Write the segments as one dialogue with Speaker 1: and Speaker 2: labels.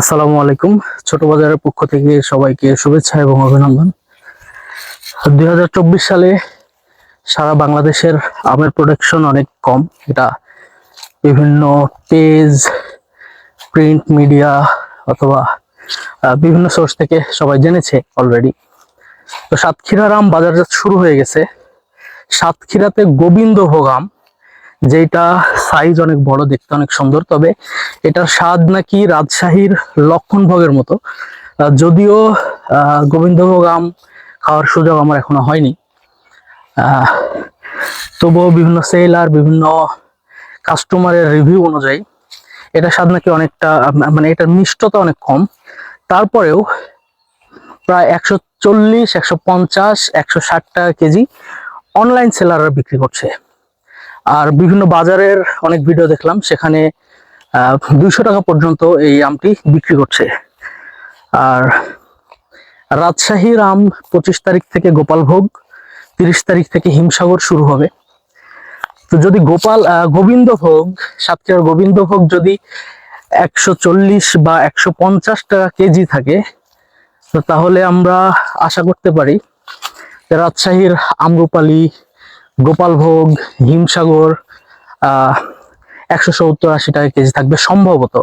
Speaker 1: আসসালামু আলাইকুম। ছোট বাজারের পক্ষ থেকে সবাইকে শুভেচ্ছা এবং অভিনন্দন। দুই হাজার চব্বিশ সালে সারা বাংলাদেশের আমের প্রোডাকশন অনেক কম। এটা বিভিন্ন পেজ প্রিন্ট মিডিয়া অথবা বিভিন্ন সোর্স থেকে সবাই জেনেছে অলরেডি তো সাতক্ষীরার আম বাজারজাত শুরু হয়ে গেছে। সাতক্ষীরাতে গোবিন্দভোগ আম যেটা সাইজ অনেক বড়, দেখতে অনেক সুন্দর, তবে এটার স্বাদ নাকি রাজশাহীর লক্ষণভোগের মতো। যদিও গোবিন্দভোগ আম খাওয়ার সুযোগ আমার এখনও হয়নি। তবুও বিভিন্ন সেলার বিভিন্ন কাস্টমারের রিভিউ অনুযায়ী এটা স্বাদ নাকি অনেকটা মানে এটার মিষ্টতা অনেক কম। তারপরেও প্রায় একশো চল্লিশ, একশো পঞ্চাশ, একশো ষাট টাকা কেজি অনলাইন সেলাররা বিক্রি করছে। আর বিভিন্ন বাজারের অনেক ভিডিও দেখলাম, সেখানে দুইশো টাকা পর্যন্ত এই আমটি বিক্রি করছে আর রাজশাহীর আম পঁচিশ তারিখ থেকে গোপালভোগ তিরিশ তারিখ থেকে হিমসাগর শুরু হবে। তো যদি গোপাল গোবিন্দভোগ সাতক্ষীরার গোবিন্দভোগ যদি একশো চল্লিশ বা একশো পঞ্চাশ টাকা কেজি থাকে, তো তাহলে আমরা আশা করতে পারি রাজশাহীর আমরুপালি গোপালভোগ হিমসাগর একশো সত্তর আশি টাকা কেজি থাকবে সম্ভবত।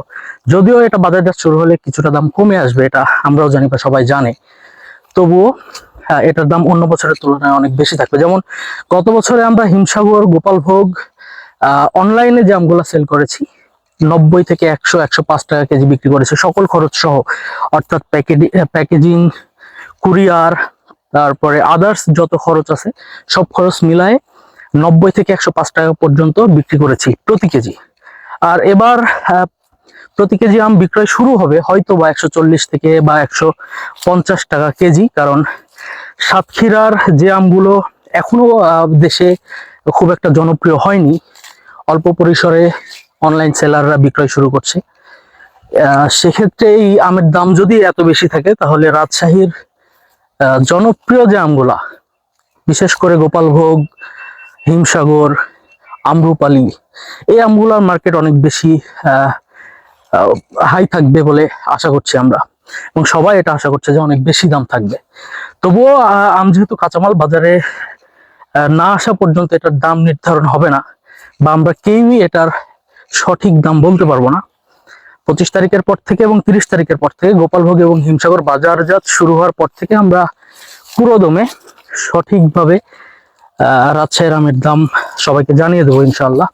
Speaker 1: যদিও এটা বাজারজাত শুরু হলে কিছুটা দাম কমে আসবে, এটা আমরাও জানি বা সবাই জানে। তবুও এটার দাম অন্য বছরের তুলনায় অনেক বেশি থাকবে। যেমন, গত বছরে আমরা হিমসাগর গোপালভোগ অনলাইনে যে আমগুলো সেল করেছি, নব্বই থেকে একশো একশো পাঁচ টাকা কেজি বিক্রি করেছে, সকল খরচ সহ। অর্থাৎ প্যাকেজিং কুরিয়ার তারপরে আদার্স যত খরচ আছে, সব খরচ মিলায়ে নব্বই থেকে একশো পাঁচ টাকা পর্যন্ত বিক্রি করেছি প্রতি কেজি। আর এবার প্রতি কেজি আম বিক্রয় শুরু হবে হয়তো বা একশো চল্লিশ থেকে বা একশো পঞ্চাশ টাকা কেজি, কারণ সাতক্ষীরার যে আমগুলো এখনও দেশে খুব একটা জনপ্রিয় হয়নি, অল্প পরিসরে অনলাইন সেলাররা বিক্রয় শুরু করছে। সেক্ষেত্রে এই আমের দাম যদি এত বেশি থাকে, তাহলে রাজশাহীর জনপ্রিয় যে আমগুলা, বিশেষ করে গোপালভোগ হিমসাগর, আমরুপালি, এই আমগুলার মার্কেট অনেক বেশি হাই থাকবে বলে আশা করছি আমরা। এবং সবাই এটা আশা করছে যে অনেক বেশি দাম থাকবে। তবুও আম যেহেতু কাঁচামাল বাজারে না আসা পর্যন্ত এটার দাম নির্ধারণ হবে না, বা আমরা কেউই এটার সঠিক দাম বলতে পারব না। পঁচিশ তারিখের পর থেকে এবং তিরিশ তারিখের পর থেকে গোপালভোগ এবং হিমসাগর বাজারজাত শুরু হওয়ার পর থেকে আমরা পুরোদমে সঠিকভাবে রাজশাহীর আমের দাম সবাইকে জানিয়ে দেবো ইনশাল্লাহ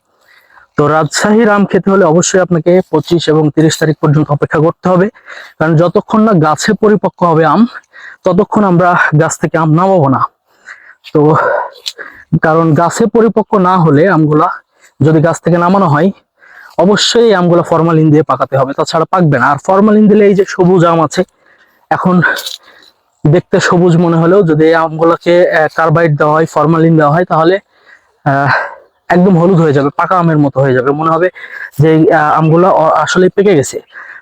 Speaker 1: তো রাজশাহীর আম খেতে হলে অবশ্যই আপনাকে পঁচিশ এবং তিরিশ তারিখ পর্যন্ত অপেক্ষা করতে হবে। কারণ যতক্ষণ না গাছে পরিপক্ক হবে আম, ততক্ষণ আমরা গাছ থেকে আম নামাবো না। তো কারণ গাছে পরিপক্ক না হলে আমগুলা যদি গাছ থেকে নামানো হয় অবশ্যই এই আমগুলা ফরমালিন দিয়ে পাকাতে হবে, তাছাড়া পাকবে না। আর ফরমালিন দিলে এই যে সবুজ আম আছে, এখন দেখতে সবুজ মনে হলেও যদি এই আমগুলোকে কার্বাইড দেওয়া হয় ফরমালিন দেওয়া হয়, তাহলে একদম হলুদ হয়ে যাবে, পাকা আমের মতো হয়ে যাবে। মনে হবে যে আমগুলো আসলে পেকে গেছে।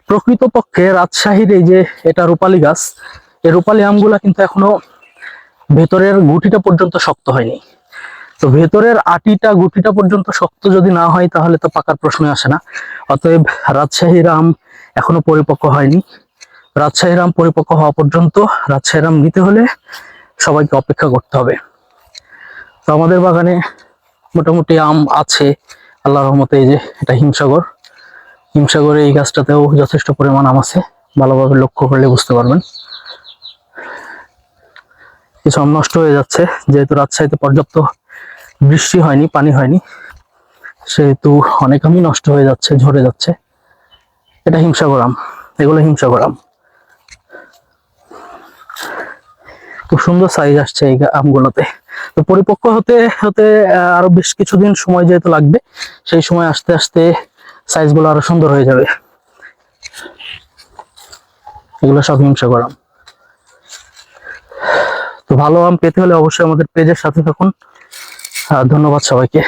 Speaker 1: প্রকৃতপক্ষে রাজশাহীর এই যে এটা রূপালী গাছ, এই রূপালী আমগুলা কিন্তু এখনও ভেতরের গুটিটা পর্যন্ত শক্ত হয়নি। তো ভেতরের আটিটা, গুটিটা পর্যন্ত শক্ত যদি না হয়, তাহলে তো পাকার প্রশ্নই আসে না। অতএব রাজশাহীর আম এখনও পরিপক্ক হয়নি। রাজশাহীর আম পরিপক্ক হওয়া পর্যন্ত রাজশাহীর আম নিতে হলে সবাইকে অপেক্ষা করতে হবে। তো আমাদের বাগানে মোটামুটি আম আছে আল্লাহ রহমতে এই যে এটা হিমসাগর। হিমসাগরে এই গাছটাতেও যথেষ্ট পরিমাণ আম আছে, ভালোভাবে লক্ষ্য করলে বুঝতে পারবেন। কিছু আম নষ্ট হয়ে যাচ্ছে, যেহেতু রাজশাহীতে পর্যাপ্ত বৃষ্টি হয়নি, পানি হয়নি। সেহেতু অনেক আমই নষ্ট হয়ে যাচ্ছে, ঝরে যাচ্ছে। এটা হিমসাগর আম, এগুলো হিমসাগর আম। খুব সুন্দর সাইজ আসছে এই আমগুলোতে। তো পরিপক্ক হতে হতে আরও বেশ কিছুদিন সময় যেহেতু লাগবে, সেই সময় আস্তে আস্তে সাইজগুলো আরও সুন্দর হয়ে যাবে। এগুলো সব হিমসাগর আম। তো ভালো আম পেতে হলে অবশ্যই আমাদের পেজের সাথে থাকুন। ধন্যবাদ সবাইকে।